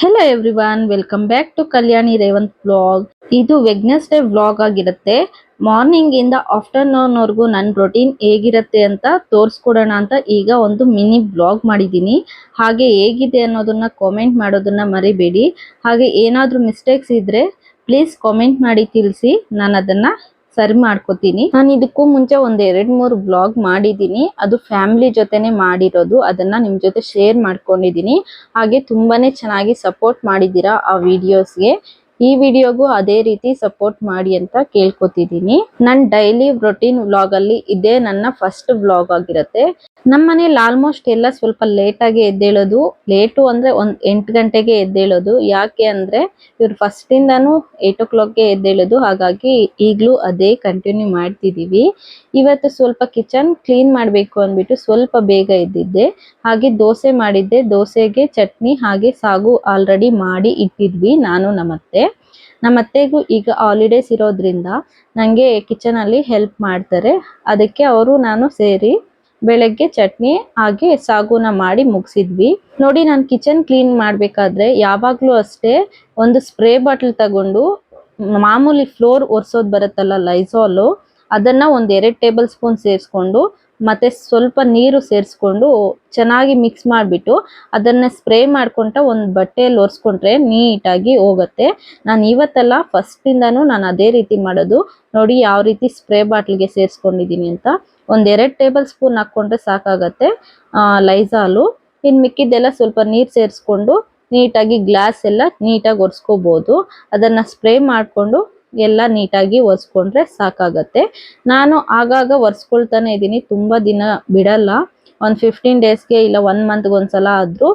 Hello everyone welcome back to Kalyani Revanth blog ಇದು Wednesday vlog ಆಗಿರುತ್ತೆ. Morning ಇಂದ afternoon ವರ್ಗು ನನ್ನ ರೊಟೀನ್ ಹೇಗಿರುತ್ತೆ ಅಂತ ತೋರಿಸ್ಕೊಡೋಣ ಅಂತ ಈಗ ಒಂದು ಮಿನಿ ಬ್ಲಾಗ್ ಮಾಡಿದ್ದೀನಿ. ಹಾಗೆ ಹೇಗಿದೆ ಅನ್ನೋದನ್ನ ಕಾಮೆಂಟ್ ಮಾಡೋದನ್ನ ಮರಿಬೇಡಿ. ಹಾಗೆ ಏನಾದರೂ ಮಿಸ್ಟೇಕ್ಸ್ ಇದ್ರೆ ಪ್ಲೀಸ್ ಕಾಮೆಂಟ್ ಮಾಡಿ ತಿಳಿಸಿ. ನಾನು ಅದನ್ನ ಸರಿ ಮಾಡ್ಕೋತೀನಿ. ನಾನು ಇದಕ್ಕೂ ಮುಂಚೆ ಒಂದ್ ಎರಡ್ ಮೂರು ಬ್ಲಾಗ್ ಮಾಡಿದೀನಿ. ಅದು ಫ್ಯಾಮಿಲಿ ಜೊತೆನೆ ಮಾಡಿರೋದು. ಅದನ್ನ ನಿಮ್ ಜೊತೆ ಶೇರ್ ಮಾಡ್ಕೊಂಡಿದ್ದೀನಿ ಹಾಗೆ ತುಂಬಾನೇ ಚೆನ್ನಾಗಿ ಸಪೋರ್ಟ್ ಮಾಡಿದ್ದೀರಾ ಆ ವಿಡಿಯೋಸ್ಗೆ ಈ ವಿಡಿಯೋಗೂ ಅದೇ ರೀತಿ ಸಪೋರ್ಟ್ ಮಾಡಿ ಅಂತ ಕೇಳ್ಕೊತಿದ್ದೀನಿ ನನ್ ಡೈಲಿ ರೊಟೀನ್ ವ್ಲಾಗ್ ಅಲ್ಲಿ ಇದೇ ನನ್ನ ಫಸ್ಟ್ ವ್ಲಾಗ್ ಆಗಿರುತ್ತೆ. ನಮ್ಮ ಮನೇಲಿ ಆಲ್ಮೋಸ್ಟ್ ಎಲ್ಲ ಸ್ವಲ್ಪ ಲೇಟಾಗಿ ಎದ್ದೇಳೋದು. ಲೇಟು ಅಂದ್ರೆ ಒಂದು ಎಂಟು ಗಂಟೆಗೆ ಎದ್ದೇಳೋದು. ಯಾಕೆ ಅಂದ್ರೆ ಇವ್ರು ಫಸ್ಟ್ ಇಂದಾನು ಏಟ್ ಓ ಕ್ಲಾಕ್ಗೆ ಎದ್ದೇಳೋದು. ಹಾಗಾಗಿ ಈಗಲೂ ಅದೇ ಕಂಟಿನ್ಯೂ ಮಾಡ್ತಿದೀವಿ. ಇವತ್ತು ಸ್ವಲ್ಪ ಕಿಚನ್ ಕ್ಲೀನ್ ಮಾಡಬೇಕು ಅಂದ್ಬಿಟ್ಟು ಸ್ವಲ್ಪ ಬೇಗ ಎದ್ದಿದ್ದೆ. ಹಾಗೆ ದೋಸೆ ಮಾಡಿದ್ದೆ. ದೋಸೆಗೆ ಚಟ್ನಿ ಹಾಗೆ ಸಾಗು ಆಲ್ರೆಡಿ ಮಾಡಿ ಇಟ್ಟಿದ್ವಿ ನಾನು, ನಮ್ಮತ್ತೆ. ನಮ್ಮತ್ತೆಗೂ ಈಗ ಹಾಲಿಡೇಸ್ ಇರೋದ್ರಿಂದ ನನಗೆ ಕಿಚನ್ ಅಲ್ಲಿ ಹೆಲ್ಪ್ ಮಾಡ್ತಾರೆ. ಅದಕ್ಕೆ ಅವರು ನಾನು ಸೇರಿ ಬೆಳಗ್ಗೆ ಚಟ್ನಿ ಹಾಗೆ ಸಾಗುನ ಮಾಡಿ ಮುಗಿಸಿದ್ವಿ. ನೋಡಿ ನಾನು ಕಿಚನ್ ಕ್ಲೀನ್ ಮಾಡಬೇಕಾದ್ರೆ ಯಾವಾಗಲೂ ಅಷ್ಟೇ ಒಂದು ಸ್ಪ್ರೇ ಬಾಟಲ್ ತಗೊಂಡು ಮಾಮೂಲಿ ಫ್ಲೋರ್ ಒರೆಸೋದು ಬರುತ್ತಲ್ಲ ಲೈಸಾಲು ಅದನ್ನ ಒಂದು ಎರಡು ಟೇಬಲ್ ಸ್ಪೂನ್ ಸೇರಿಸ್ಕೊಂಡು ಮತ್ತೆ ಸ್ವಲ್ಪ ನೀರು ಸೇರಿಸ್ಕೊಂಡು ಚೆನ್ನಾಗಿ ಮಿಕ್ಸ್ ಮಾಡಿಬಿಟ್ಟು ಅದನ್ನ ಸ್ಪ್ರೇ ಮಾಡ್ಕೊಂತ ಒಂದು ಬಟ್ಟೆಯಲ್ಲಿ ಒರೆಸ್ಕೊಂಡ್ರೆ ನೀಟಾಗಿ ಹೋಗುತ್ತೆ. ನಾನು ಇವತ್ತೆಲ್ಲ ಫಸ್ಟ್ ಇಂದಾನು ನಾನು ಅದೇ ರೀತಿ ಮಾಡೋದು. ನೋಡಿ ಯಾವ ರೀತಿ ಸ್ಪ್ರೇ ಬಾಟ್ಲಿಗೆ ಸೇರಿಸ್ಕೊಂಡಿದ್ದೀನಿ ಅಂತ. ಒಂದ್ ಎರಡ್ ಟೇಬಲ್ ಸ್ಪೂನ್ ಹಾಕೊಂಡ್ರೆ ಸಾಕಾಗತ್ತೆ. ಲೈಸಾಲು. ಇನ್ ಮಿಕ್ಕಿದ್ದೆಲ್ಲ ಸ್ವಲ್ಪ ನೀರು ಸೇರಿಸ್ಕೊಂಡು ನೀಟಾಗಿ ಗ್ಲಾಸ್ ಎಲ್ಲ ನೀಟಾಗಿ ಒರೆಸ್ಕೋಬೋದು. ಅದನ್ನ ಸ್ಪ್ರೇ ಮಾಡ್ಕೊಂಡು ಎಲ್ಲ ನೀಟಾಗಿ ಒರೆಸ್ಕೊಂಡ್ರೆ ಸಾಕಾಗತ್ತೆ. ನಾನು ಆಗಾಗ ಒರೆಸ್ಕೊಳ್ತಾನೆ ಇದ್ದೀನಿ ತುಂಬಾ ದಿನ ಬಿಡಲ್ಲ. ಒಂದು ಫಿಫ್ಟೀನ್ ಡೇಸ್ಗೆ ಇಲ್ಲ ಒನ್ ಮಂತ್ಗೆ ಒಂದ್ಸಲ ಆದ್ರೂ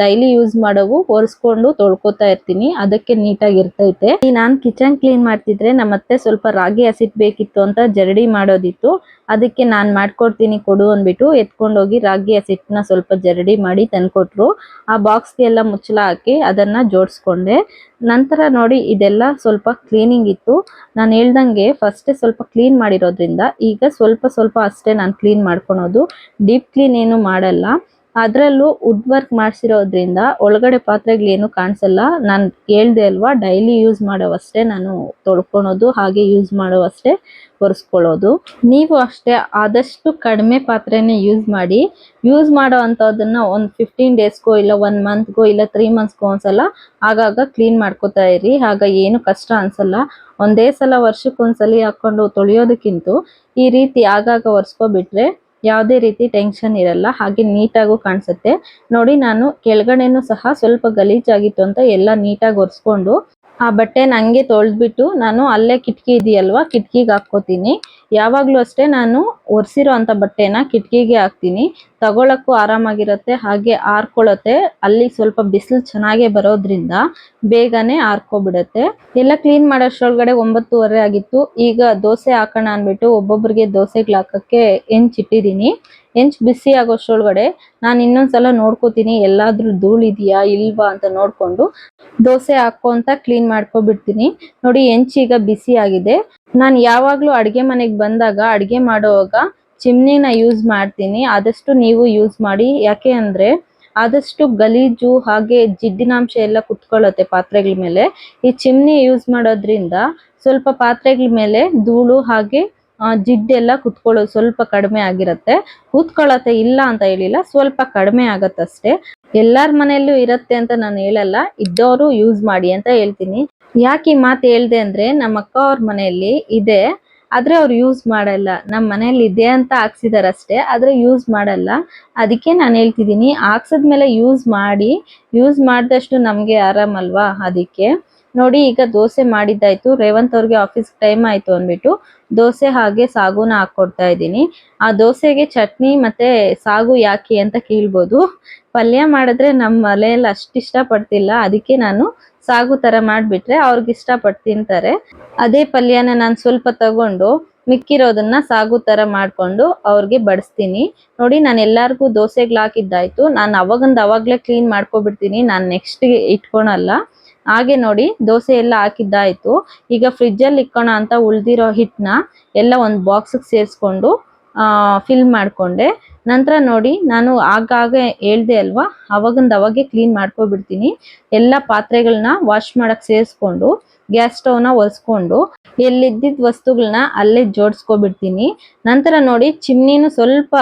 ಡೈಲಿ ಯೂಸ್ ಮಾಡೋವು ಒರೆಸ್ಕೊಂಡು ತೊಳ್ಕೊತಾ ಇರ್ತೀನಿ. ಅದಕ್ಕೆ ನೀಟಾಗಿ ಇರ್ತೈತೆ. ನಾನು ಕಿಚನ್ ಕ್ಲೀನ್ ಮಾಡ್ತಿದ್ರೆ ನಮ್ಮತ್ತೆ ಸ್ವಲ್ಪ ರಾಗಿ ಹಸಿಟ್ ಬೇಕಿತ್ತು ಅಂತ ಜರಡಿ ಮಾಡೋದಿತ್ತು. ಅದಕ್ಕೆ ನಾನು ಮಾಡ್ಕೊಡ್ತೀನಿ ಕೊಡು ಅಂದ್ಬಿಟ್ಟು ಎತ್ಕೊಂಡೋಗಿ ರಾಗಿ ಹಸಿಟ್ಟನ್ನ ಸ್ವಲ್ಪ ಜರಡಿ ಮಾಡಿ ತಂದ್ಕೊಟ್ರು. ಆ ಬಾಕ್ಸ್ಗೆಲ್ಲ ಮುಚ್ಚಳ ಹಾಕಿ ಅದನ್ನ ಜೋಡಿಸ್ಕೊಂಡೆ. ನಂತರ ನೋಡಿ ಇದೆಲ್ಲ ಸ್ವಲ್ಪ ಕ್ಲೀನಿಂಗ್ ಇತ್ತು. ನಾನು ಹೇಳ್ದಂಗೆ ಫಸ್ಟೇ ಸ್ವಲ್ಪ ಕ್ಲೀನ್ ಮಾಡಿರೋದ್ರಿಂದ ಈಗ ಸ್ವಲ್ಪ ಸ್ವಲ್ಪ ಅಷ್ಟೇ ನಾನು ಕ್ಲೀನ್ ಮಾಡ್ಕೊಳೋದು. ಡೀಪ್ ಕ್ಲೀನ್ ಏನು ಮಾಡಲ್ಲ. ಅದ್ರಲ್ಲೂ ವುಡ್ ವರ್ಕ್ ಮಾಡಿಸಿರೋದ್ರಿಂದ ಒಳಗಡೆ ಪಾತ್ರೆಗಳೇನು ಕಾಣಿಸಲ್ಲ. ನಾನು ಹೇಳ್ದೆ ಅಲ್ವಾ ಡೈಲಿ ಯೂಸ್ ಮಾಡೋವಷ್ಟೇ ನಾನು ತೊಳ್ಕೊಳೋದು, ಹಾಗೆ ಯೂಸ್ ಮಾಡೋವಷ್ಟೇ ಒರೆಸ್ಕೊಳ್ಳೋದು ನೀವು ಅಷ್ಟೇ ಆದಷ್ಟು ಕಡಿಮೆ ಪಾತ್ರೆನೇ ಯೂಸ್ ಮಾಡಿ. ಯೂಸ್ ಮಾಡೋ ಅಂಥದ್ದನ್ನ ಒಂದು ಫಿಫ್ಟೀನ್ ಡೇಸ್ಗೋ ಇಲ್ಲ ಒನ್ ಮಂತ್ಗೋ ಇಲ್ಲ ತ್ರೀ ಮಂತ್ಸ್ಗೋ ಒಂದ್ಸಲ ಆಗಾಗ ಕ್ಲೀನ್ ಮಾಡ್ಕೋತಾ ಇರಿ. ಆಗ ಏನು ಕಷ್ಟ ಅನ್ಸಲ್ಲ. ಒಂದೇ ಸಲ ವರ್ಷಕ್ಕೊಂದ್ಸಲಿ ಹಾಕೊಂಡು ತೊಳೆಯೋದಕ್ಕಿಂತ ಈ ರೀತಿ ಆಗಾಗ ಒರೆಸ್ಕೊಬಿಟ್ರೆ ಯಾವುದೇ ರೀತಿ ಟೆನ್ಷನ್ ಇರಲ್ಲ, ಹಾಗೆ ನೀಟಾಗೂ ಕಾಣಿಸುತ್ತೆ. ನೋಡಿ ನಾನು ಕೆಳಗಡೆನೂ ಸಹ ಸ್ವಲ್ಪ ಗಲೀಜಾಗಿತ್ತು ಅಂತ ಎಲ್ಲ ನೀಟಾಗಿ ಒರೆಸ್ಕೊಂಡು ಆ ಬಟ್ಟೆ ನಂಗೆ ತೊಳೆದ್ಬಿಟ್ಟು ನಾನು ಅಲ್ಲೇ ಕಿಟಕಿ ಇದೆಯಲ್ವಾ, ಕಿಟಕಿಗೆ ಹಾಕ್ಕೋತೀನಿ. ಯಾವಾಗಲೂ ಅಷ್ಟೇ ನಾನು ಒರೆಸಿರೋ ಅಂಥ ಬಟ್ಟೆನ ಕಿಟಕಿಗೆ ಹಾಕ್ತೀನಿ. ತಗೊಳಕ್ಕೂ ಆರಾಮಾಗಿರುತ್ತೆ, ಹಾಗೆ ಆರ್ಕೊಳ್ಳುತ್ತೆ. ಅಲ್ಲಿ ಸ್ವಲ್ಪ ಬಿಸಿಲು ಚೆನ್ನಾಗೆ ಬರೋದ್ರಿಂದ ಬೇಗನೆ ಆರ್ಕೊಬಿಡುತ್ತೆ. ಎಲ್ಲ ಕ್ಲೀನ್ ಮಾಡೋಷ್ಟ್ರೊಳಗಡೆ ಒಂಬತ್ತುವರೆ ಆಗಿತ್ತು. ಈಗ ದೋಸೆ ಹಾಕೋಣ ಅಂದ್ಬಿಟ್ಟು ಒಬ್ಬೊಬ್ಬರಿಗೆ ದೋಸೆಗಳು ಹಾಕೋಕ್ಕೆ ಹೆಂಚಿಟ್ಟಿದ್ದೀನಿ ಹೆಂಚ್ ಬಿಸಿ ಆಗೋಷ್ಟ್ರೊಳಗಡೆ ನಾನು ಇನ್ನೊಂದ್ಸಲ ನೋಡ್ಕೋತೀನಿ. ಎಲ್ಲಾದ್ರೂ ಧೂಳು ಇದೆಯಾ, ಇಲ್ವಾ ಅಂತ ನೋಡ್ಕೊಂಡು ದೋಸೆ ಹಾಕೋಂತ ಕ್ಲೀನ್ ಮಾಡ್ಕೊಬಿಡ್ತೀನಿ. ನೋಡಿ ಹೆಂಚ್ ಈಗ ಬಿಸಿ ಆಗಿದೆ. ನಾನು ಯಾವಾಗಲೂ ಅಡುಗೆ ಮನೆಗೆ ಬಂದಾಗ, ಅಡುಗೆ ಮಾಡೋವಾಗ ಚಿಮ್ನಿನ ಯೂಸ್ ಮಾಡ್ತೀನಿ. ಆದಷ್ಟು ನೀವು ಯೂಸ್ ಮಾಡಿ. ಯಾಕೆ ಅಂದರೆ ಆದಷ್ಟು ಗಲೀಜು ಹಾಗೆ ಜಿಡ್ಡಿನಾಂಶ ಎಲ್ಲ ಕುತ್ಕೊಳ್ಳುತ್ತೆ ಪಾತ್ರೆಗಳ ಮೇಲೆ. ಈ ಚಿಮ್ನಿ ಯೂಸ್ ಮಾಡೋದ್ರಿಂದ ಸ್ವಲ್ಪ ಪಾತ್ರೆಗಳ ಮೇಲೆ ಧೂಳು ಹಾಗೆ ಜಿಡ್ಡೆಲ್ಲ ಕುತ್ಕೊಳ್ಳೋದು ಸ್ವಲ್ಪ ಕಡಿಮೆ ಆಗಿರುತ್ತೆ. ಕೂತ್ಕೊಳ್ಳತ್ತೆ ಇಲ್ಲ ಅಂತ ಹೇಳಿಲ್ಲ, ಸ್ವಲ್ಪ ಕಡಿಮೆ ಆಗತ್ತಷ್ಟೇ. ಎಲ್ಲಾರ ಮನೆಯಲ್ಲೂ ಇರತ್ತೆ ಅಂತ ನಾನು ಹೇಳಲ್ಲ ಇದ್ದವರು ಯೂಸ್ ಮಾಡಿ ಅಂತ ಹೇಳ್ತೀನಿ. ಯಾಕೆ ಈ ಮಾತು ಹೇಳ್ದೆ ಅಂದ್ರೆ, ನಮ್ಮ ಅಕ್ಕ ಅವ್ರ ಮನೆಯಲ್ಲಿ ಇದೆ, ಆದ್ರೆ ಅವ್ರು ಯೂಸ್ ಮಾಡಲ್ಲ. ನಮ್ಮ ಮನೇಲಿ ಇದೆ ಅಂತ ಹಾಕ್ಸಿದಾರಷ್ಟೇ, ಆದ್ರೆ ಯೂಸ್ ಮಾಡಲ್ಲ. ಅದಕ್ಕೆ ನಾನು ಹೇಳ್ತಿದ್ದೀನಿ, ಹಾಕ್ಸಿದ್ಮೇಲೆ ಯೂಸ್ ಮಾಡಿ ಯೂಸ್ ಮಾಡಿದಷ್ಟು ನಮ್ಗೆ ಆರಾಮಲ್ವಾ ಅದಕ್ಕೆ? ನೋಡಿ, ಈಗ ದೋಸೆ ಮಾಡಿದ್ದಾಯ್ತು. ರೇವಂತ್ ಅವ್ರಿಗೆ ಆಫೀಸ್ ಟೈಮ್ ಆಯ್ತು ಅಂದ್ಬಿಟ್ಟು ದೋಸೆ ಹಾಗೆ ಸಾಗುನ ಹಾಕೊಡ್ತಾ ಇದ್ದೀನಿ. ಆ ದೋಸೆಗೆ ಚಟ್ನಿ ಮತ್ತೆ ಸಾಗು ಯಾಕೆ ಅಂತ ಕೇಳ್ಬೋದು. ಪಲ್ಯ ಮಾಡಿದ್ರೆ ನಮ್ಮ ಮನೆಯಲ್ಲಿ ಅಷ್ಟು ಇಷ್ಟ ಪಡ್ತಿಲ್ಲ ಅದಕ್ಕೆ ನಾನು ಸಾಗು ತರ ಮಾಡಿಬಿಟ್ರೆ ಅವ್ರಿಗೆ ಇಷ್ಟಪಟ್ಟು ತಿಂತಾರೆ. ಅದೇ ಪಲ್ಯನ ನಾನು ಸ್ವಲ್ಪ ತಗೊಂಡು ಮಿಕ್ಕಿರೋದನ್ನ ಸಾಗು ತರ ಮಾಡ್ಕೊಂಡು ಅವ್ರಿಗೆ ಬಡಿಸ್ತೀನಿ. ನೋಡಿ, ನಾನು ಎಲ್ಲಾರ್ಗೂ ದೋಸೆಗಳು ಹಾಕಿದ್ದಾಯ್ತು. ನಾನು ಅವಾಗಂದ ಅವಾಗ್ಲೇ ಕ್ಲೀನ್ ಮಾಡ್ಕೊಬಿಡ್ತೀನಿ. ನಾನು ನೆಕ್ಸ್ಟ್ ಇಟ್ಕೊಳಲ್ಲ. ಹಾಗೆ ನೋಡಿ, ದೋಸೆ ಎಲ್ಲ ಹಾಕಿದ್ದಾಯ್ತು. ಈಗ ಫ್ರಿಜ್ ಅಲ್ಲಿ ಇಕ್ಕೋಣ ಅಂತ ಉಳ್ದಿರೋ ಹಿಟ್ನ ಎಲ್ಲ ಒಂದು ಬಾಕ್ಸ್ ಸೇರಿಸ್ಕೊಂಡು ಫಿಲ್ ಮಾಡ್ಕೊಂಡೆ. ನಂತರ ನೋಡಿ, ನಾನು ಆಗಾಗ ಹೇಳ್ದೆ ಅಲ್ವಾ, ಅವಾಗಿಂದ ಅವಾಗೆ ಕ್ಲೀನ್ ಮಾಡ್ಕೊಬಿಡ್ತೀನಿ. ಎಲ್ಲ ಪಾತ್ರೆಗಳನ್ನ ವಾಶ್ ಮಾಡಕ್ ಸೇರಿಸ್ಕೊಂಡು ಗ್ಯಾಸ್ ಸ್ಟವ್ನ ಒರೆಸ್ಕೊಂಡು ಎಲ್ಲಿದ್ದಿದ್ ವಸ್ತುಗಳನ್ನ ಅಲ್ಲೇ ಜೋಡಿಸ್ಕೊಬಿಡ್ತೀನಿ. ನಂತರ ನೋಡಿ, ಚಿಮ್ನಿನೂ ಸ್ವಲ್ಪ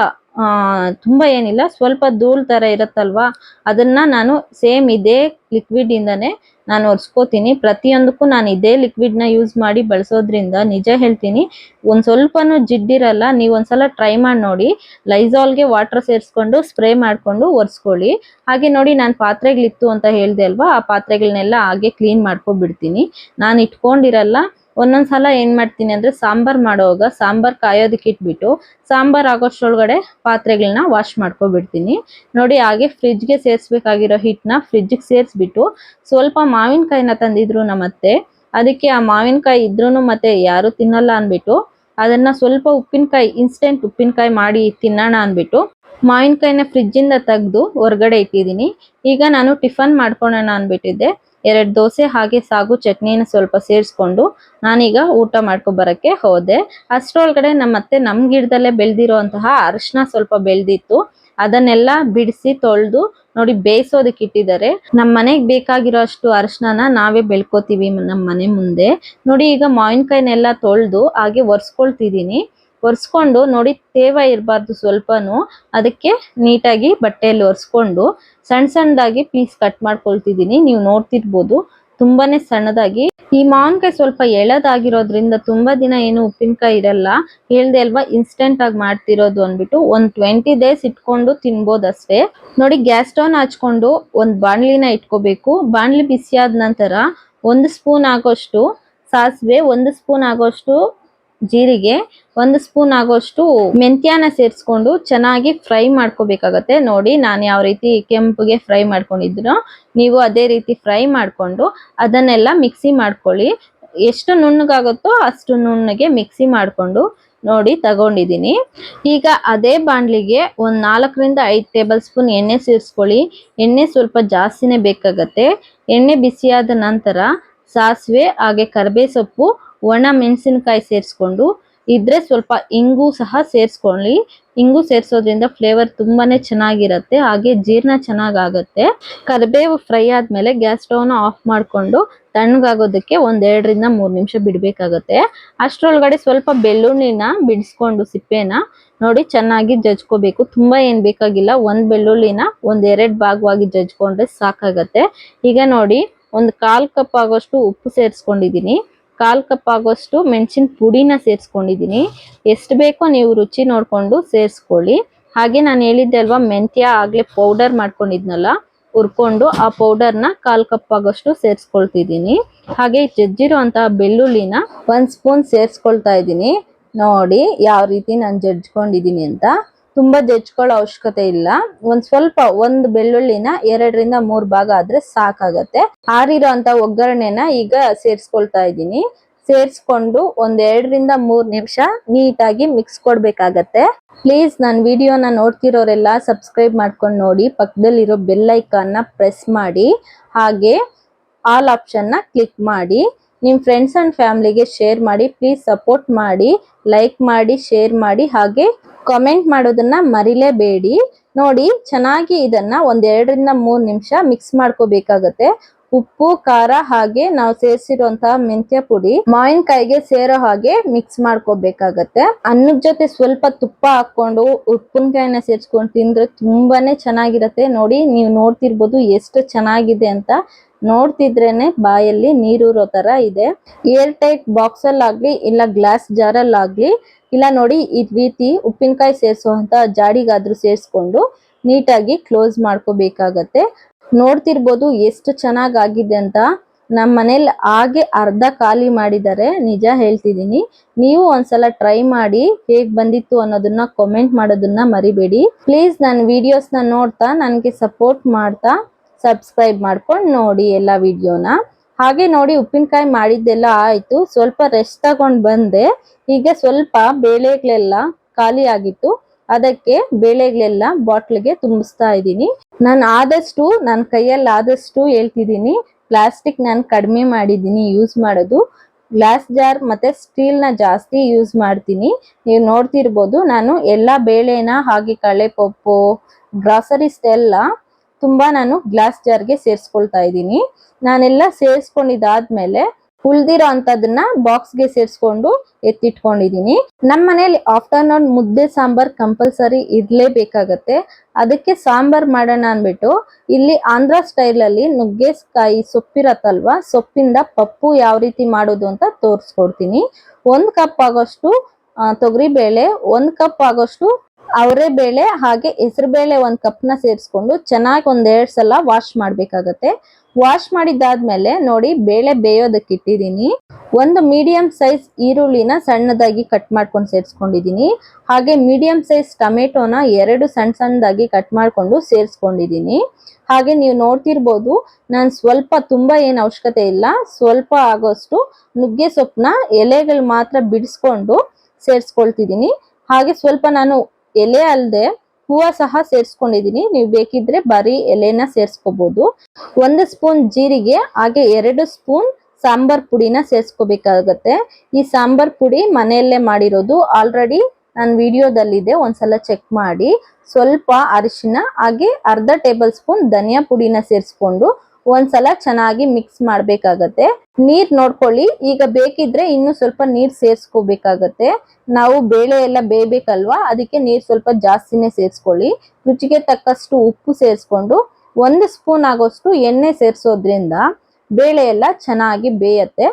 ತುಂಬಾ ಏನಿಲ್ಲ. ಸ್ವಲ್ಪ ಧೂಳ್ ಥರ ಇರುತ್ತಲ್ವಾ? ಅದನ್ನ ನಾನು ಸೇಮ್ ಇದೇ ಲಿಕ್ವಿಡ್ ಇಂದಾನೆ ನಾನು ಒರೆಸ್ಕೋತೀನಿ. ಪ್ರತಿಯೊಂದಕ್ಕೂ ನಾನು ಇದೇ ಲಿಕ್ವಿಡ್ನ ಯೂಸ್ ಮಾಡಿ ಬಳಸೋದ್ರಿಂದ ನಿಜ ಹೇಳ್ತೀನಿ, ಒಂದು ಸ್ವಲ್ಪನೂ ಜಿಡ್ಡಿರಲ್ಲ ನೀವು ಒಂದ್ಸಲ ಟ್ರೈ ಮಾಡಿ ನೋಡಿ. ಲೈಸಾಲ್ಗೆ ವಾಟರ್ ಸೇರಿಸ್ಕೊಂಡು ಸ್ಪ್ರೇ ಮಾಡ್ಕೊಂಡು ಒರೆಸ್ಕೊಳ್ಳಿ. ಹಾಗೆ ನೋಡಿ ನಾನು ಪಾತ್ರೆಗಳಿತ್ತು ಅಂತ ಹೇಳಿದೆ ಅಲ್ವಾ? ಆ ಪಾತ್ರೆಗಳನ್ನೆಲ್ಲ ಹಾಗೆ ಕ್ಲೀನ್ ಮಾಡ್ಕೊಬಿಡ್ತೀನಿ. ನಾನು ಇಟ್ಕೊಂಡಿರಲ್ಲ ಒಂದೊಂದ್ಸಲ ಏನ್ ಮಾಡ್ತೀನಿ ಅಂದ್ರೆ ಸಾಂಬಾರ್ ಮಾಡುವಾಗ ಸಾಂಬಾರ್ ಕಾಯೋದಕ್ಕೆ ಇಟ್ಬಿಟ್ಟು ಸಾಂಬಾರ್ ಆಗೋಷ್ಟ್ರೊಳಗಡೆ ಪಾತ್ರೆಗಳನ್ನ ವಾಶ್ ಮಾಡ್ಕೊಬಿಡ್ತೀನಿ. ನೋಡಿ ಹಾಗೆ ಫ್ರಿಜ್ಗೆ ಸೇರಿಸ್ಬೇಕಾಗಿರೋ ಹಿಟ್ನ ಫ್ರಿಜ್ಗೆ ಸೇರಿಸ್ಬಿಟ್ಟು ಸ್ವಲ್ಪ ಮಾವಿನಕಾಯಿನ ತಂದಿದ್ರು ನಮ್ಮತ್ತೆ. ಅದಕ್ಕೆ ಆ ಮಾವಿನಕಾಯಿ ಇದ್ರೂನು ಮತ್ತೆ ಯಾರು ತಿನ್ನಲ್ಲ ಅನ್ಬಿಟ್ಟು ಅದನ್ನ ಸ್ವಲ್ಪ ಉಪ್ಪಿನಕಾಯಿ ಇನ್ಸ್ಟೆಂಟ್ ಉಪ್ಪಿನಕಾಯಿ ಮಾಡಿ ತಿನ್ನೋಣ ಅನ್ಬಿಟ್ಟು ಮಾವಿನಕಾಯಿನ ಫ್ರಿಜ್ಜಿಂದ ತೆಗೆದು ಹೊರಗಡೆ ಇಟ್ಟಿದ್ದೀನಿ. ಈಗ ನಾನು ಟಿಫನ್ ಮಾಡ್ಕೊಳೋಣ ಅನ್ಬಿಟ್ಟಿದ್ದೆ ಎರಡು ದೋಸೆ ಹಾಗೆ ಸಾಗು ಚಟ್ನಿನ ಸ್ವಲ್ಪ ಸೇರಿಸ್ಕೊಂಡು ನಾನೀಗ ಊಟ ಬರಕ್ಕೆ ಹೋದೆ. ಅಷ್ಟರೊಳಗಡೆ ನಮ್ಮತ್ತೆ ನಮ್ಮ ಗಿಡದಲ್ಲೇ ಬೆಳೆದಿರುವಂತಹ ಅರಿಶಿನ ಸ್ವಲ್ಪ ಬೆಳೆದಿತ್ತು. ಅದನ್ನೆಲ್ಲ ಬಿಡಿಸಿ ತೊಳೆದು ನೋಡಿ ಬೇಯಿಸೋದಕ್ಕೆ ಇಟ್ಟಿದ್ದಾರೆ. ನಮ್ಮ ಮನೆಗೆ ಬೇಕಾಗಿರೋ ಅಷ್ಟು ಅರಿಶಿನ ನಾವೇ ಬೆಳ್ಕೋತೀವಿ ನಮ್ಮ ಮನೆ ಮುಂದೆ. ನೋಡಿ ಈಗ ಮಾವಿನಕಾಯಿನೆಲ್ಲ ತೊಳೆದು ಹಾಗೆ ಒರೆಸ್ಕೊಳ್ತಿದೀನಿ ಒರೆಸ್ಕೊಂಡು ನೋಡಿ ತೇವ ಇರಬಾರ್ದು ಸ್ವಲ್ಪನೂ. ಅದಕ್ಕೆ ನೀಟಾಗಿ ಬಟ್ಟೆಯಲ್ಲಿ ಒರೆಸ್ಕೊಂಡು ಸಣ್ಣ ಸಣ್ಣದಾಗಿ ಪೀಸ್ ಕಟ್ ಮಾಡ್ಕೊಳ್ತಿದ್ದೀನಿ. ನೀವು ನೋಡ್ತಿರ್ಬೋದು, ತುಂಬಾನೇ ಸಣ್ಣದಾಗಿ. ಈ ಮಾವಿನಕಾಯಿ ಸ್ವಲ್ಪ ಎಳದಾಗಿರೋದ್ರಿಂದ ತುಂಬಾ ದಿನ ಏನು ಉಪ್ಪಿನಕಾಯಿ ಇರಲ್ಲ. ಹೇಳ್ದೆ ಅಲ್ವಾ ಇನ್ಸ್ಟೆಂಟ್ ಆಗಿ ಮಾಡ್ತಿರೋದು ಅಂದ್ಬಿಟ್ಟು ಒಂದ್ ಟ್ವೆಂಟಿ ಡೇಸ್ ಇಟ್ಕೊಂಡು ತಿನ್ಬೋದು ಅಷ್ಟೇ ನೋಡಿ ಗ್ಯಾಸ್ ಸ್ಟೌನ್ ಹಚ್ಕೊಂಡು ಒಂದ್ ಬಾಣ್ಲಿನ ಇಟ್ಕೋಬೇಕು. ಬಾಣ್ಲಿ ಬಿಸಿಯಾದ ನಂತರ ಒಂದು ಸ್ಪೂನ್ ಆಗೋಷ್ಟು ಸಾಸಿವೆ, ಒಂದು ಸ್ಪೂನ್ ಆಗೋಷ್ಟು ಜೀರಿಗೆ ಒಂದು ಸ್ಪೂನ್ ಆಗೋಷ್ಟು ಮೆಂತ್ಯನ ಸೇರಿಸ್ಕೊಂಡು ಚೆನ್ನಾಗಿ ಫ್ರೈ ಮಾಡ್ಕೋಬೇಕಾಗತ್ತೆ. ನೋಡಿ, ನಾನು ಯಾವ ರೀತಿ ಕೆಂಪುಗೆ ಫ್ರೈ ಮಾಡ್ಕೊಂಡಿದ್ರೋ ನೀವು ಅದೇ ರೀತಿ ಫ್ರೈ ಮಾಡ್ಕೊಂಡು ಅದನ್ನೆಲ್ಲ ಮಿಕ್ಸಿ ಮಾಡ್ಕೊಳ್ಳಿ. ಎಷ್ಟು ನುಣ್ಣಗಾಗುತ್ತೋ ಅಷ್ಟು ನುಣ್ಣಗೆ ಮಿಕ್ಸಿ ಮಾಡ್ಕೊಂಡು ನೋಡಿ ತಗೊಂಡಿದ್ದೀನಿ. ಈಗ ಅದೇ ಬಾಣ್ಲಿಗೆ ಒಂದು ನಾಲ್ಕರಿಂದ ಐದು ಟೇಬಲ್ ಸ್ಪೂನ್ ಎಣ್ಣೆ ಸೇರಿಸ್ಕೊಳ್ಳಿ. ಎಣ್ಣೆ ಸ್ವಲ್ಪ ಜಾಸ್ತಿನೇ ಬೇಕಾಗತ್ತೆ. ಎಣ್ಣೆ ಬಿಸಿಯಾದ ನಂತರ ಸಾಸಿವೆ, ಹಾಗೆ ಕರಿಬೇ ಸೊಪ್ಪು ಒಣ ಮೆಣಸಿನಕಾಯಿ ಸೇರಿಸ್ಕೊಂಡು ಇದ್ರೆ ಸ್ವಲ್ಪ ಇಂಗು ಸಹ ಸೇರಿಸ್ಕೊಳ್ಳಿ. ಇಂಗು ಸೇರಿಸೋದ್ರಿಂದ ಫ್ಲೇವರ್ ತುಂಬಾನೇ ಚೆನ್ನಾಗಿರುತ್ತೆ, ಹಾಗೆ ಜೀರ್ಣ ಚೆನ್ನಾಗಾಗತ್ತೆ. ಕರಿಬೇವು ಫ್ರೈ ಆದ್ಮೇಲೆ ಗ್ಯಾಸ್ ಸ್ಟವ್ನ ಆಫ್ ಮಾಡ್ಕೊಂಡು ತಣ್ಣಗಾಗೋದಕ್ಕೆ ಒಂದೆರಡರಿಂದ ಮೂರು ನಿಮಿಷ ಬಿಡಬೇಕಾಗತ್ತೆ. ಅಷ್ಟರೊಳಗಡೆ ಸ್ವಲ್ಪ ಬೆಳ್ಳುಳ್ಳಿನ ಬಿಡಿಸ್ಕೊಂಡು ಸಿಪ್ಪೆನ ನೋಡಿ ಚೆನ್ನಾಗಿ ಜಜ್ಕೋಬೇಕು. ತುಂಬಾ ಏನ್ ಬೇಕಾಗಿಲ್ಲ, ಒಂದು ಬೆಳ್ಳುಳ್ಳಿನ ಒಂದೆರಡು ಭಾಗವಾಗಿ ಜಜ್ಕೊಂಡ್ರೆ ಸಾಕಾಗತ್ತೆ. ಈಗ ನೋಡಿ, ಒಂದ್ ಕಾಲು ಕಪ್ ಆಗೋಷ್ಟು ಉಪ್ಪು ಸೇರಿಸ್ಕೊಂಡಿದೀನಿ. ಕಾಲ್ ಕಪ್ ಆಗೋಷ್ಟು ಮೆಣಸಿನ ಪುಡಿನ ಸೇರಿಸ್ಕೊಂಡಿದ್ದೀನಿ. ಎಷ್ಟು ಬೇಕೋ ನೀವು ರುಚಿ ನೋಡಿಕೊಂಡು ಸೇರಿಸ್ಕೊಳ್ಳಿ. ಹಾಗೆ ನಾನು ಹೇಳಿದ್ದೆ ಅಲ್ವಾ, ಮೆಂತ್ಯ ಆಗಲೇ ಪೌಡರ್ ಮಾಡ್ಕೊಂಡಿದ್ನಲ್ಲ, ಹುರ್ಕೊಂಡು ಆ ಪೌಡರ್ನ ಕಾಲು ಕಪ್ ಆಗೋಷ್ಟು ಸೇರಿಸ್ಕೊಳ್ತಿದ್ದೀನಿ. ಹಾಗೆ ಜಜ್ಜಿರುವಂತಹ ಬೆಳ್ಳುಳ್ಳಿನ ಒಂದು ಸ್ಪೂನ್ ಸೇರಿಸ್ಕೊಳ್ತಾ ಇದ್ದೀನಿ. ನೋಡಿ, ಯಾವ ರೀತಿ ನಾನು ಜಜ್ಕೊಂಡಿದ್ದೀನಿ ಅಂತ. ತುಂಬಾ ಜಜ್ಕೊಳ್ಳೋ ಅವಶ್ಯಕತೆ ಇಲ್ಲ. ಒಂದ್ ಸ್ವಲ್ಪ ಒಂದ್ ಬೆಳ್ಳುಳ್ಳಿನ ಎರಡರಿಂದ ಮೂರ್ ಭಾಗ ಆದ್ರೆ ಸಾಕಾಗತ್ತೆ. ಹಾರಿರೋ ಅಂತ ಒಗ್ಗರಣೆನ ಈಗ ಸೇರ್ಸ್ಕೊಳ್ತಾ ಇದ್ದೀನಿ. ಸೇರಿಸ್ಕೊಂಡು ಒಂದ್ ಎರಡರಿಂದ ಮೂರ್ ನಿಮಿಷ ನೀಟಾಗಿ ಮಿಕ್ಸ್ ಕೊಡ್ಬೇಕಾಗತ್ತೆ. ಪ್ಲೀಸ್ ನನ್ನ ವಿಡಿಯೋನ ನೋಡ್ತಿರೋರೆಲ್ಲ ಸಬ್ಸ್ಕ್ರೈಬ್ ಮಾಡ್ಕೊಂಡು ನೋಡಿ. ಪಕ್ಕದಲ್ಲಿರೋ ಬೆಲ್ ಐಕಾನ್ನ ಪ್ರೆಸ್ ಮಾಡಿ. ಹಾಗೆ ಆಲ್ ಆಪ್ಷನ್ನ ಕ್ಲಿಕ್ ಮಾಡಿ. ನಿಮ್ಮ ಫ್ರೆಂಡ್ಸ್ ಅಂಡ್ ಫ್ಯಾಮಿಲಿಗೆ ಶೇರ್ ಮಾಡಿ. ಪ್ಲೀಸ್ ಸಪೋರ್ಟ್ ಮಾಡಿ. ಲೈಕ್ ಮಾಡಿ ಶೇರ್ ಮಾಡಿ. ಹಾಗೆ ಕಾಮೆಂಟ್ ಮಾಡೋದನ್ನ ಮರಿಲೇಬೇಡಿ. ನೋಡಿ, ಚೆನ್ನಾಗಿ ಇದನ್ನ ಒಂದ್ ಎರಡರಿಂದ ಮೂರ್ ನಿಮಿಷ ಮಿಕ್ಸ್ ಮಾಡ್ಕೋಬೇಕಾಗತ್ತೆ. ಉಪ್ಪು, ಖಾರ ಹಾಗೆ ನಾವು ಸೇರಿಸಿರುವಂತಹ ಮೆಂತ್ಯ ಪುಡಿ ಮಾವಿನಕಾಯಿಗೆ ಸೇರೋ ಹಾಗೆ ಮಿಕ್ಸ್ ಮಾಡ್ಕೋಬೇಕಾಗತ್ತೆ. ಅನ್ನದ ಜೊತೆ ಸ್ವಲ್ಪ ತುಪ್ಪ ಹಾಕೊಂಡು ಉಪ್ಪಿನಕಾಯಿನ ಸೇರಿಸ್ಕೊಂಡು ತಿಂದ್ರೆ ತುಂಬಾನೇ ಚೆನ್ನಾಗಿರತ್ತೆ. ನೋಡಿ, ನೀವು ನೋಡ್ತಿರ್ಬೋದು ಎಷ್ಟು ಚೆನ್ನಾಗಿದೆ ಅಂತ. ನೋಡ್ತಿದ್ರೇನೆ ಬಾಯಲ್ಲಿ ನೀರೂರೋ ತರ ಇದೆ. ಏರ್ ಟೈಟ್ ಬಾಕ್ಸ್ ಅಲ್ಲಿ ಆಗ್ಲಿ ಇಲ್ಲ ಗ್ಲಾಸ್ ಜಾರ್ ಅಲ್ಲಿ ಆಗ್ಲಿ ಇಲ್ಲ ನೋಡಿ, ಈ ರೀತಿ ಉಪ್ಪಿನಕಾಯಿ ಸೇರಿಸುವಂತ ಜಾಡಿಗಾದ್ರೂ ಸೇರಿಸ್ಕೊಂಡು ನೀಟಾಗಿ ಕ್ಲೋಸ್ ಮಾಡ್ಕೋಬೇಕಾಗತ್ತೆ. ನೋಡ್ತಿರ್ಬೋದು ಎಷ್ಟು ಚೆನ್ನಾಗಿ ಆಗಿದೆ ಅಂತ. ನಮ್ಮ ಮನೇಲಿ ಹಾಗೆ ಅರ್ಧ ಖಾಲಿ ಮಾಡಿದ್ದಾರೆ, ನಿಜ ಹೇಳ್ತಿದ್ದೀನಿ. ನೀವು ಒಂದ್ಸಲ ಟ್ರೈ ಮಾಡಿ ಹೇಗೆ ಬಂದಿತ್ತು ಅನ್ನೋದನ್ನ ಕಾಮೆಂಟ್ ಮಾಡೋದನ್ನ ಮರಿಬೇಡಿ. ಪ್ಲೀಸ್ ನನ್ನ ವಿಡಿಯೋಸ್ನ ನೋಡ್ತಾ, ನನಗೆ ಸಪೋರ್ಟ್ ಮಾಡ್ತಾ ಸಬ್ಸ್ಕ್ರೈಬ್ ಮಾಡ್ಕೊಂಡು ನೋಡಿ ಎಲ್ಲ ವಿಡಿಯೋನ ಹಾಗೆ ನೋಡಿ ಉಪ್ಪಿನಕಾಯಿ ಮಾಡಿದ್ದೆಲ್ಲ ಆಯ್ತು. ಸ್ವಲ್ಪ ರೆಸ್ಟ್ ತಗೊಂಡ್ ಬಂದೆ. ಈಗ ಸ್ವಲ್ಪ ಬೇಳೆಗಳೆಲ್ಲ ಖಾಲಿ ಆಗಿತ್ತು. ಅದಕ್ಕೆ ಬೇಳೆಗಳೆಲ್ಲ ಬಾಟ್ಲಿಗೆ ತುಂಬಿಸ್ತಾ ಇದ್ದೀನಿ. ನಾನು ಆದಷ್ಟು ನನ್ನ ಕೈಯಲ್ಲಿ ಆದಷ್ಟು ಹೇಳ್ತಿದ್ದೀನಿ. ಪ್ಲಾಸ್ಟಿಕ್ ನಾನು ಕಡಿಮೆ ಮಾಡಿದ್ದೀನಿ ಯೂಸ್ ಮಾಡೋದು. ಗ್ಲಾಸ್ ಜಾರ್ ಮತ್ತೆ ಸ್ಟೀಲ್ನ ಜಾಸ್ತಿ ಯೂಸ್ ಮಾಡ್ತೀನಿ. ನೀವು ನೋಡ್ತಿರ್ಬೋದು, ನಾನು ಎಲ್ಲ ಬೇಳೆನ ಹಾಗೆ ಕಳೆ ಪಪ್ಪು ಗ್ರಾಸರೀಸ್ ಎಲ್ಲ ತುಂಬಾ ನಾನು ಗ್ಲಾಸ್ ಜಾರ್ಗೆ ಸೇರಿಸ್ಕೊಳ್ತಾ ಇದ್ದೀನಿ. ನಾನೆಲ್ಲ ಸೇರಿಸ್ಕೊಂಡಿದ್ದಾದ್ಮೇಲೆ ಉಳ್ದಿರೋ ಅಂತದನ್ನ ಬಾಕ್ಸ್ಗೆ ಸೇರಿಸ್ಕೊಂಡು ಎತ್ತಿಟ್ಕೊಂಡಿದೀನಿ ನಮ್ಮ ಮನೇಲಿ ಆಫ್ಟರ್ನೂನ್ ಮುದ್ದೆ ಸಾಂಬಾರ್ ಕಂಪಲ್ಸರಿ ಇರ್ಲೇಬೇಕಾಗತ್ತೆ ಅದಕ್ಕೆ ಸಾಂಬಾರ್ ಮಾಡೋಣ ಅನ್ಬಿಟ್ಟು ಇಲ್ಲಿ ಆಂಧ್ರ ಸ್ಟೈಲ್ ಅಲ್ಲಿ ನುಗ್ಗೆಕಾಯಿ ಸೊಪ್ಪಿರತ್ತಲ್ವಾ, ಸೊಪ್ಪಿಂದ ಪಪ್ಪು ಯಾವ ರೀತಿ ಮಾಡೋದು ಅಂತ ತೋರಿಸ್ಕೊಡ್ತೀನಿ. ಒಂದ್ ಕಪ್ ಆಗೋಷ್ಟು ತೊಗರಿ ಬೇಳೆ ಒಂದ್ ಕಪ್ ಆಗೋಷ್ಟು ಅವರೇ ಬೇಳೆ, ಹಾಗೆ ಹೆಸರು ಬೇಳೆ ಒಂದು ಕಪ್ನ ಸೇರಿಸ್ಕೊಂಡು ಚೆನ್ನಾಗಿ ಒಂದ್ ಎರಡ್ ಸಲ ವಾಶ್ ಮಾಡಬೇಕಾಗತ್ತೆ. ವಾಶ್ ಮಾಡಿದ್ದಾದ್ಮೇಲೆ ನೋಡಿ ಬೇಳೆ ಬೇಯೋದಕ್ಕೆ ಇಟ್ಟಿದ್ದೀನಿ. ಒಂದು ಮೀಡಿಯಂ ಸೈಜ್ ಈರುಳ್ಳಿನ ಸಣ್ಣದಾಗಿ ಕಟ್ ಮಾಡ್ಕೊಂಡು ಸೇರಿಸ್ಕೊಂಡಿದ್ದೀನಿ. ಹಾಗೆ ಮೀಡಿಯಂ ಸೈಜ್ ಟೊಮೆಟೊನ ಎರಡು ಸಣ್ಣ ಸಣ್ಣದಾಗಿ ಕಟ್ ಮಾಡ್ಕೊಂಡು ಸೇರಿಸ್ಕೊಂಡಿದ್ದೀನಿ. ಹಾಗೆ ನೀವು ನೋಡ್ತಿರ್ಬೋದು, ನಾನು ಸ್ವಲ್ಪ ತುಂಬ ಏನು ಅವಶ್ಯಕತೆ ಇಲ್ಲ. ಸ್ವಲ್ಪ ಆಗೋಷ್ಟು ನುಗ್ಗೆ ಸೊಪ್ಪನ್ನ ಎಲೆಗಳು ಮಾತ್ರ ಬಿಡಿಸ್ಕೊಂಡು ಸೇರಿಸ್ಕೊಳ್ತಿದ್ದೀನಿ. ಹಾಗೆ ಸ್ವಲ್ಪ ನಾನು ಎಲೆ ಅಲ್ಲದೆ ಹೂವ ಸಹ ಸೇರಿಸ್ಕೊಂಡಿದ್ದೀನಿ ನೀವು ಬೇಕಿದ್ರೆ ಬರೀ ಎಲೆನ ಸೇರಿಸ್ಕೋಬಹುದು ಒಂದು ಸ್ಪೂನ್ ಜೀರಿಗೆ, ಹಾಗೆ ಎರಡು ಸ್ಪೂನ್ ಸಾಂಬಾರ್ ಪುಡಿನ ಸೇರಿಸ್ಕೋಬೇಕಾಗತ್ತೆ. ಈ ಸಾಂಬಾರ್ ಪುಡಿ ಮನೆಯಲ್ಲೇ ಮಾಡಿರೋದು. ಆಲ್ರೆಡಿ ನಾನು ವಿಡಿಯೋದಲ್ಲಿದೆ, ಒಂದ್ಸಲ ಚೆಕ್ ಮಾಡಿ. ಸ್ವಲ್ಪ ಅರಿಶಿನ, ಹಾಗೆ ಅರ್ಧ ಟೇಬಲ್ ಸ್ಪೂನ್ ಧನಿಯಾ ಪುಡಿನ ಸೇರಿಸ್ಕೊಂಡು ಒಂದ್ಸಲ ಚೆನ್ನಾಗಿ ಮಿಕ್ಸ್ ಮಾಡ್ಬೇಕಾಗತ್ತೆ. ನೀರ್ ನೋಡ್ಕೊಳ್ಳಿ, ಈಗ ಬೇಕಿದ್ರೆ ಇನ್ನು ಸ್ವಲ್ಪ ನೀರ್ ಸೇರ್ಸ್ಕೋಬೇಕಾಗತ್ತೆ. ನಾವು ಬೇಳೆ ಎಲ್ಲ ಬೇಯ್ಬೇಕಲ್ವಾ? ಅದಕ್ಕೆ ನೀರ್ ಸ್ವಲ್ಪ ಜಾಸ್ತಿನೇ ಸೇರಿಸ್ಕೊಳ್ಳಿ. ರುಚಿಗೆ ತಕ್ಕಷ್ಟು ಉಪ್ಪು ಸೇರಿಸ್ಕೊಂಡು, ಒಂದು ಸ್ಪೂನ್ ಆಗೋಷ್ಟು ಎಣ್ಣೆ ಸೇರಿಸೋದ್ರಿಂದ ಬೇಳೆ ಎಲ್ಲ ಚೆನ್ನಾಗಿ ಬೇಯತ್ತೆ.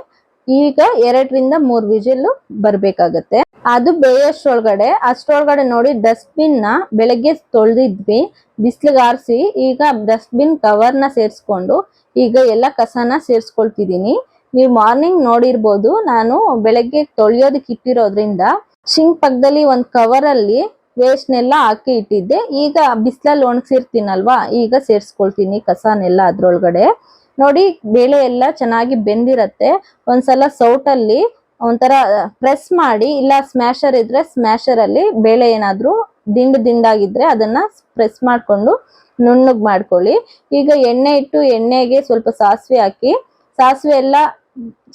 ಈಗ ಎರಡರಿಂದ ಮೂರ್ ವಿಜಿಲ್ ಬರ್ಬೇಕಾಗತ್ತೆ. ಅದು ಬೇಯಷ್ಟೊಳಗಡೆ, ಅಷ್ಟೊಳಗಡೆ ನೋಡಿ ಡಸ್ಟ್ಬಿನ್ನ ಬೆಳಗ್ಗೆ ತೊಳೆದಿದ್ವಿ, ಬಿಸಿಲಿಗೆ ಈಗ ಡಸ್ಟ್ಬಿನ್ ಕವರ್ನ ಸೇರಿಸ್ಕೊಂಡು ಈಗ ಎಲ್ಲ ಕಸನ ಸೇರಿಸ್ಕೊಳ್ತಿದೀನಿ. ನೀವು ಮಾರ್ನಿಂಗ್ ನೋಡಿರ್ಬೋದು, ನಾನು ಬೆಳಗ್ಗೆ ತೊಳೆಯೋದಕ್ಕೆ ಇಟ್ಟಿರೋದ್ರಿಂದ ಸಿಂಕ್ ಪಕ್ಕದಲ್ಲಿ ಒಂದು ಕವರ್ ಅಲ್ಲಿ ವೇಸ್ಟ್ನೆಲ್ಲ ಹಾಕಿ ಇಟ್ಟಿದ್ದೆ. ಈಗ ಬಿಸಿಲಲ್ಲಿ ಒಣಗಿಸಿರ್ತೀನಲ್ವಾ, ಈಗ ಸೇರಿಸ್ಕೊಳ್ತೀನಿ ಕಸನೆಲ್ಲ ಅದ್ರೊಳಗಡೆ. ನೋಡಿ ಬೇಳೆ ಎಲ್ಲ ಚೆನ್ನಾಗಿ ಬೆಂದಿರತ್ತೆ. ಒಂದ್ಸಲ ಸೌಟಲ್ಲಿ ಒಂಥರ ಪ್ರೆಸ್ ಮಾಡಿ, ಇಲ್ಲ ಸ್ಮ್ಯಾಶರ್ ಇದ್ರೆ ಸ್ಮ್ಯಾಶರ್ ಅಲ್ಲಿ ಬೇಳೆ ಏನಾದ್ರೂ ದಿಂಡು ದಿಂಡಾಗಿದ್ರೆ ಅದನ್ನ ಪ್ರೆಸ್ ಮಾಡ್ಕೊಂಡು ನುಣ್ಣಗ್ ಮಾಡ್ಕೊಳ್ಳಿ. ಈಗ ಎಣ್ಣೆ ಇಟ್ಟು ಎಣ್ಣೆಗೆ ಸ್ವಲ್ಪ ಸಾಸಿವೆ ಹಾಕಿ, ಸಾಸಿವೆ ಎಲ್ಲ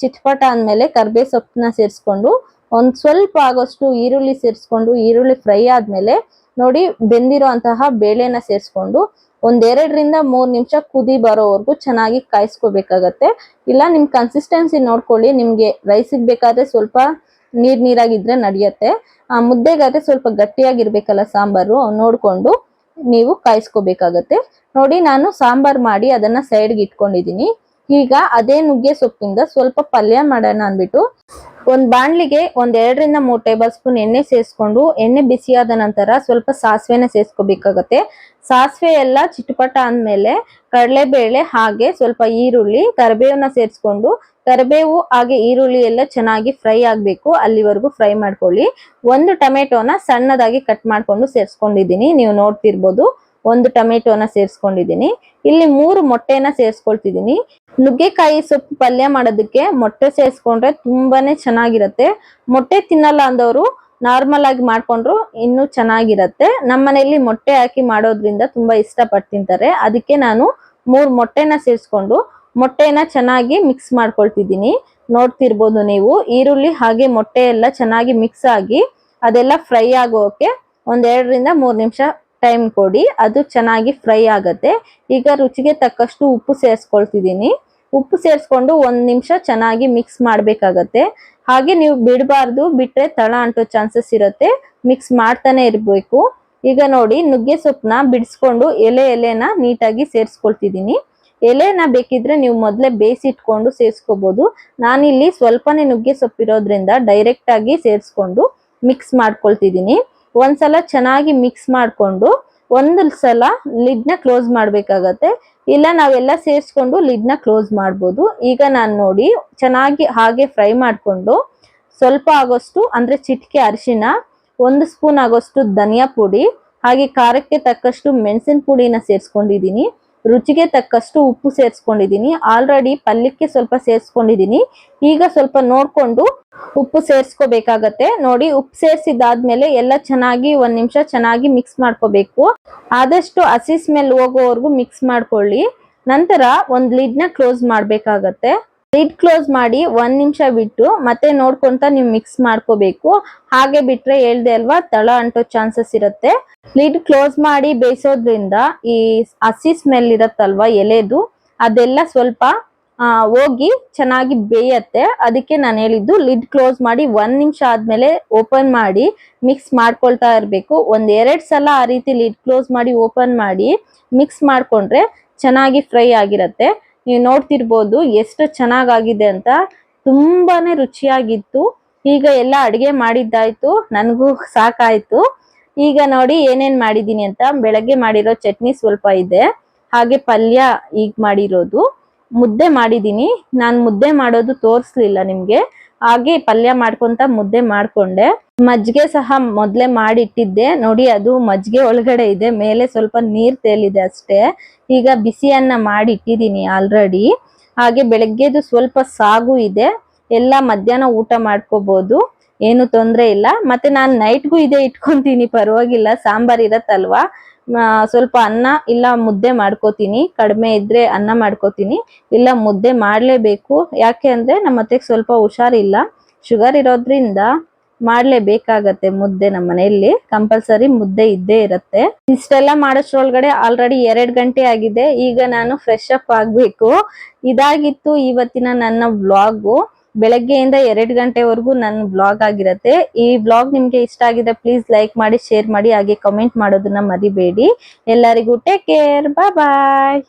ಚಿಟ್ಪಟ ಅಂದ್ಮೇಲೆ ಕರ್ಬೇ ಸೊಪ್ಪನ್ನ ಸೇರಿಸ್ಕೊಂಡು ಒಂದ್ ಸ್ವಲ್ಪ ಆಗೋಷ್ಟು ಈರುಳ್ಳಿ ಸೇರಿಸ್ಕೊಂಡು, ಈರುಳ್ಳಿ ಫ್ರೈ ಆದಮೇಲೆ ನೋಡಿ ಬೆಂದಿರೋ ಅಂತಹ ಬೇಳೆನ ಸೇರಿಸ್ಕೊಂಡು ಒಂದೆರಡರಿಂದ ಮೂರು ನಿಮಿಷ ಕುದಿ ಬರೋವರೆಗೂ ಚೆನ್ನಾಗಿ ಕಾಯಿಸ್ಕೋಬೇಕಾಗತ್ತೆ. ಇಲ್ಲ ನಿಮ್ಮ ಕನ್ಸಿಸ್ಟೆನ್ಸಿ ನೋಡ್ಕೊಳ್ಳಿ, ನಿಮಗೆ ರೈಸಿಗೆ ಬೇಕಾದ್ರೆ ಸ್ವಲ್ಪ ನೀರ್ ನೀರಾಗಿದ್ರೆ ನಡೆಯುತ್ತೆ. ಆ ಮುದ್ದೆಗಾದ್ರೆ ಸ್ವಲ್ಪ ಗಟ್ಟಿಯಾಗಿರ್ಬೇಕಲ್ಲ ಸಾಂಬಾರು ನೋಡಿಕೊಂಡು ನೀವು ಕಾಯಿಸ್ಕೋಬೇಕಾಗತ್ತೆ. ನೋಡಿ, ನಾನು ಸಾಂಬಾರು ಮಾಡಿ ಅದನ್ನು ಸೈಡ್ಗೆ ಇಟ್ಕೊಂಡಿದೀನಿ. ಈಗ ಅದೇ ನುಗ್ಗೆ ಸೊಪ್ಪಿಂದ ಸ್ವಲ್ಪ ಪಲ್ಯ ಮಾಡೋಣ ಅಂದ್ಬಿಟ್ಟು ಒಂದ್ ಬಾಣ್ಲಿಗೆ ಒಂದ್ ಎರಡರಿಂದ ಮೂರ್ ಟೇಬಲ್ ಸ್ಪೂನ್ ಎಣ್ಣೆ ಸೇರಿಸ್ಕೊಂಡು ಎಣ್ಣೆ ಬಿಸಿಯಾದ ನಂತರ ಸ್ವಲ್ಪ ಸಾಸಿವೆನ ಸೇರಿಸ್ಕೋಬೇಕಾಗತ್ತೆ ಸಾಸಿವೆ ಎಲ್ಲ ಚಿಟಪಟ ಅಂದ್ಮೇಲೆ ಕಡಲೆಬೇಳೆ ಹಾಗೆ ಸ್ವಲ್ಪ ಈರುಳ್ಳಿ, ಕರಿಬೇವನ್ನ ಸೇರಿಸ್ಕೊಂಡು ಕರಿಬೇವು ಹಾಗೆ ಈರುಳ್ಳಿ ಎಲ್ಲ ಚೆನ್ನಾಗಿ ಫ್ರೈ ಆಗ್ಬೇಕು. ಅಲ್ಲಿವರೆಗೂ ಫ್ರೈ ಮಾಡ್ಕೊಳ್ಳಿ. ಒಂದು ಟೊಮೆಟೊನ ಸಣ್ಣದಾಗಿ ಕಟ್ ಮಾಡ್ಕೊಂಡು ಸೇರಿಸ್ಕೊಂಡಿದ್ದೀನಿ. ನೀವು ನೋಡ್ತಿರ್ಬೋದು. ಒಂದು ಟೊಮೆಟೊನ ಸೇರಿಸ್ಕೊಂಡಿದ್ದೀನಿ. ಇಲ್ಲಿ ಮೂರು ಮೊಟ್ಟೆನ ಸೇರಿಸ್ಕೊಳ್ತಿದ್ದೀನಿ. ನುಗ್ಗೆಕಾಯಿ ಸೊಪ್ಪು ಪಲ್ಯ ಮಾಡೋದಕ್ಕೆ ಮೊಟ್ಟೆ ಸೇರಿಸ್ಕೊಂಡ್ರೆ ತುಂಬಾನೇ ಚೆನ್ನಾಗಿರತ್ತೆ. ಮೊಟ್ಟೆ ತಿನ್ನಲ್ಲ ಅಂದವರು ನಾರ್ಮಲ್ ಆಗಿ ಮಾಡ್ಕೊಂಡ್ರು ಇನ್ನೂ ಚೆನ್ನಾಗಿರತ್ತೆ. ನಮ್ಮ ಮನೆಯಲ್ಲಿ ಮೊಟ್ಟೆ ಹಾಕಿ ಮಾಡೋದ್ರಿಂದ ತುಂಬಾ ಇಷ್ಟಪಟ್ಟು ತಿಂತಾರೆ. ಅದಕ್ಕೆ ನಾನು ಮೂರು ಮೊಟ್ಟೆನ ಸೇರಿಸ್ಕೊಂಡು ಮೊಟ್ಟೆನ ಚೆನ್ನಾಗಿ ಮಿಕ್ಸ್ ಮಾಡ್ಕೊಳ್ತಿದ್ದೀನಿ. ನೋಡ್ತಿರ್ಬೋದು ನೀವು, ಈರುಳ್ಳಿ ಹಾಗೆ ಮೊಟ್ಟೆ ಎಲ್ಲ ಚೆನ್ನಾಗಿ ಮಿಕ್ಸ್ ಆಗಿ ಅದೆಲ್ಲ ಫ್ರೈ ಆಗೋಕೆ ಒಂದೆರಡರಿಂದ ಮೂರು ನಿಮಿಷ ಟೈಮ್ ಕೊಡಿ, ಅದು ಚೆನ್ನಾಗಿ ಫ್ರೈ ಆಗತ್ತೆ. ಈಗ ರುಚಿಗೆ ತಕ್ಕಷ್ಟು ಉಪ್ಪು ಸೇರಿಸ್ಕೊಳ್ತಿದ್ದೀನಿ. ಉಪ್ಪು ಸೇರಿಸ್ಕೊಂಡು ಒಂದು ನಿಮಿಷ ಚೆನ್ನಾಗಿ ಮಿಕ್ಸ್ ಮಾಡಬೇಕಾಗತ್ತೆ. ಹಾಗೆ ನೀವು ಬಿಡಬಾರ್ದು ಬಿಟ್ಟರೆ ತಳ ಅಂಟೋ ಚಾನ್ಸಸ್ ಇರುತ್ತೆ. ಮಿಕ್ಸ್ ಮಾಡ್ತಾನೆ ಇರಬೇಕು. ಈಗ ನೋಡಿ, ನುಗ್ಗೆ ಸೊಪ್ಪನ್ನ ಬಿಡಿಸ್ಕೊಂಡು ಎಲೆ ಎಲೆನ ನೀಟಾಗಿ ಸೇರಿಸ್ಕೊಳ್ತಿದ್ದೀನಿ. ಎಲೆನ ಬೇಕಿದ್ರೆ ನೀವು ಮೊದಲೇ ಬೇಯಿಸಿಟ್ಕೊಂಡು ಸೇರಿಸ್ಕೋಬೋದು. ನಾನಿಲ್ಲಿ ಸ್ವಲ್ಪನೇ ನುಗ್ಗೆ ಸೊಪ್ಪಿರೋದ್ರಿಂದ ಡೈರೆಕ್ಟಾಗಿ ಸೇರಿಸ್ಕೊಂಡು ಮಿಕ್ಸ್ ಮಾಡ್ಕೊಳ್ತಿದ್ದೀನಿ. ಒಂದ್ಸಲ ಚೆನ್ನಾಗಿ ಮಿಕ್ಸ್ ಮಾಡಿಕೊಂಡು ಒಂದು ಸಲ ಲಿಡ್ನ ಕ್ಲೋಸ್ ಮಾಡಬೇಕಾಗತ್ತೆ. ಇಲ್ಲ ನಾವೆಲ್ಲ ಸೇರಿಸ್ಕೊಂಡು ಲಿಡ್ನ ಕ್ಲೋಸ್ ಮಾಡ್ಬೋದು. ಈಗ ನಾನು ನೋಡಿ ಚೆನ್ನಾಗಿ ಹಾಗೆ ಫ್ರೈ ಮಾಡಿಕೊಂಡು ಸ್ವಲ್ಪ ಆಗೋಷ್ಟು ಅಂದ್ರೆ ಚಿಟಿಕೆ ಅರಿಶಿನ, ಒಂದು ಸ್ಪೂನ್ ಆಗೋಷ್ಟು ಧನಿಯಾ ಪುಡಿ, ಹಾಗೆ ಖಾರಕ್ಕೆ ತಕ್ಕಷ್ಟು ಮೆಣಸಿನ ಪುಡಿನ ಸೇರಿಸ್ಕೊಂಡಿದ್ದೀನಿ. ರುಚಿಗೆ ತಕ್ಕಷ್ಟು ಉಪ್ಪು ಸೇರಿಸ್ಕೊಂಡಿದ್ದೀನಿ. ಆಲ್ರೆಡಿ ಪಲ್ಯಕ್ಕೆ ಸ್ವಲ್ಪ ಸೇರಿಸ್ಕೊಂಡಿದ್ದೀನಿ. ಈಗ ಸ್ವಲ್ಪ ನೋಡ್ಕೊಂಡು ಉಪ್ಪು ಸೇರಿಸ್ಕೋಬೇಕಾಗತ್ತೆ. ನೋಡಿ, ಉಪ್ಪು ಸೇರಿಸಿದಾದ್ಮೇಲೆ ಎಲ್ಲ ಚೆನ್ನಾಗಿ ಒಂದ್ ನಿಮಿಷ ಚೆನ್ನಾಗಿ ಮಿಕ್ಸ್ ಮಾಡ್ಕೋಬೇಕು. ಆದಷ್ಟು ಹಸಿ ಸ್ಮೆಲ್ ಹೋಗೋವರೆಗೂ ಮಿಕ್ಸ್ ಮಾಡ್ಕೊಳ್ಳಿ. ನಂತರ ಒಂದ್ ಲಿಡ್ನ ಕ್ಲೋಸ್ ಮಾಡ್ಬೇಕಾಗತ್ತೆ. ಲಿಡ್ ಕ್ಲೋಸ್ ಮಾಡಿ ಒಂದ್ ನಿಮಿಷ ಬಿಟ್ಟು ಮತ್ತೆ ನೋಡ್ಕೊಂತ ನೀವು ಮಿಕ್ಸ್ ಮಾಡ್ಕೋಬೇಕು. ಹಾಗೆ ಬಿಟ್ರೆ ಹೇಳ್ದೆ ಅಲ್ವಾ, ತಳ ಅಂಟೋ ಚಾನ್ಸಸ್ ಇರುತ್ತೆ. ಲಿಡ್ ಕ್ಲೋಸ್ ಮಾಡಿ ಬೇಯಿಸೋದ್ರಿಂದ ಈ ಹಸಿ ಸ್ಮೆಲ್ ಇರತ್ತಲ್ವಾ ಎಲೆದು, ಅದೆಲ್ಲ ಸ್ವಲ್ಪ ಹೋಗಿ ಚೆನ್ನಾಗಿ ಬೇಯತ್ತೆ. ಅದಕ್ಕೆ ನಾನು ಹೇಳಿದ್ದು ಲಿಡ್ ಕ್ಲೋಸ್ ಮಾಡಿ ಒಂದ್ ನಿಮಿಷ ಆದ್ಮೇಲೆ ಓಪನ್ ಮಾಡಿ ಮಿಕ್ಸ್ ಮಾಡ್ಕೊಳ್ತಾ ಇರಬೇಕು. ಒಂದ್ ಎರಡ್ ಸಲ ಆ ರೀತಿ ಲಿಡ್ ಕ್ಲೋಸ್ ಮಾಡಿ ಓಪನ್ ಮಾಡಿ ಮಿಕ್ಸ್ ಮಾಡ್ಕೊಂಡ್ರೆ ಚೆನ್ನಾಗಿ ಫ್ರೈ ಆಗಿರತ್ತೆ. ನೀವು ನೋಡ್ತಿರ್ಬೋದು ಎಷ್ಟು ಚೆನ್ನಾಗಾಗಿದೆ ಅಂತ. ತುಂಬಾನೇ ರುಚಿಯಾಗಿತ್ತು. ಈಗ ಎಲ್ಲ ಅಡಿಗೆ ಮಾಡಿದ್ದಾಯ್ತು. ನನಗೂ ಸಾಕಾಯ್ತು. ಈಗ ನೋಡಿ ಏನೇನು ಮಾಡಿದ್ದೀನಿ ಅಂತ. ಬೆಳಗ್ಗೆ ಮಾಡಿರೋ ಚಟ್ನಿ ಸ್ವಲ್ಪ ಇದೆ. ಹಾಗೆ ಪಲ್ಯ ಈಗ ಮಾಡಿರೋದು. ಮುದ್ದೆ ಮಾಡಿದ್ದೀನಿ. ನಾನು ಮುದ್ದೆ ಮಾಡೋದು ತೋರಿಸ್ಲಿಲ್ಲ ನಿಮಗೆ. ಹಾಗೆ ಪಲ್ಯ ಮಾಡ್ಕೊಂತ ಮುದ್ದೆ ಮಾಡ್ಕೊಂಡೆ. ಮಜ್ಜಿಗೆ ಸಹ ಮೊದಲೇ ಮಾಡಿಟ್ಟಿದ್ದೆ. ನೋಡಿ, ಅದು ಮಜ್ಜಿಗೆ ಒಳಗಡೆ ಇದೆ. ಮೇಲೆ ಸ್ವಲ್ಪ ನೀರ್ ತೇಲಿದೆ ಅಷ್ಟೇ. ಈಗ ಬಿಸಿಯನ್ನ ಮಾಡಿ ಇಟ್ಟಿದೀನಿ ಆಲ್ರೆಡಿ ಹಾಗೆ ಬೆಳಗ್ಗೆದು ಸ್ವಲ್ಪ ಸಾಗು ಇದೆ. ಎಲ್ಲ ಮಧ್ಯಾಹ್ನ ಊಟ ಮಾಡ್ಕೋಬಹುದು ಏನು ತೊಂದರೆ ಇಲ್ಲ. ಮತ್ತೆ ನಾನು ನೈಟ್ಗೂ ಇದೆ ಇಟ್ಕೊಂತೀನಿ. ಪರವಾಗಿಲ್ಲ. ಸಾಂಬಾರ್ ಇರತ್ತಲ್ವಾ? ಸ್ವಲ್ಪ ಅನ್ನ ಇಲ್ಲ ಮುದ್ದೆ ಮಾಡ್ಕೋತೀನಿ. ಕಡಿಮೆ ಇದ್ರೆ ಅನ್ನ ಮಾಡ್ಕೋತೀನಿ. ಇಲ್ಲ ಮುದ್ದೆ ಮಾಡಲೇಬೇಕು. ಯಾಕೆ ಅಂದ್ರೆ ನಮ್ಮ ಅತ್ತೆಗೆ ಸ್ವಲ್ಪ ಹುಷಾರಿಲ್ಲ. ಶುಗರ್ ಇರೋದ್ರಿಂದ ಮಾಡ್ಲೇಬೇಕಾಗತ್ತೆ ಮುದ್ದೆ ನಮ್ಮ ಮನೆಯಲ್ಲಿ ಕಂಪಲ್ಸರಿ ಮುದ್ದೆ ಇದ್ದೇ ಇರತ್ತೆ. ಇಷ್ಟೆಲ್ಲ ಮಾಡೋಷ್ಟ್ರೊಳಗಡೆ ಆಲ್ರೆಡಿ ಎರಡ್ ಗಂಟೆ ಆಗಿದೆ. ಈಗ ನಾನು ಫ್ರೆಶ್ ಅಪ್ ಆಗ್ಬೇಕು. ಇದಾಗಿತ್ತು ಇವತ್ತಿನ ನನ್ನ ವ್ಲಾಗು ಬೆಳಗ್ಗೆಯಿಂದ ಎರಡು ಗಂಟೆವರೆಗೂ ನನ್ನ ಬ್ಲಾಗ್ ಆಗಿರತ್ತೆ. ಈ ಬ್ಲಾಗ್ ನಿಮ್ಗೆ ಇಷ್ಟ ಆಗಿದೆ ಪ್ಲೀಸ್ ಲೈಕ್ ಮಾಡಿ ಶೇರ್ ಮಾಡಿ, ಹಾಗೆ ಕಮೆಂಟ್ ಮಾಡೋದನ್ನ ಮರಿಬೇಡಿ. ಎಲ್ಲರಿಗೂ ಟೇಕ್ ಕೇರ್ ಬಾಯ್ ಬಾಯ್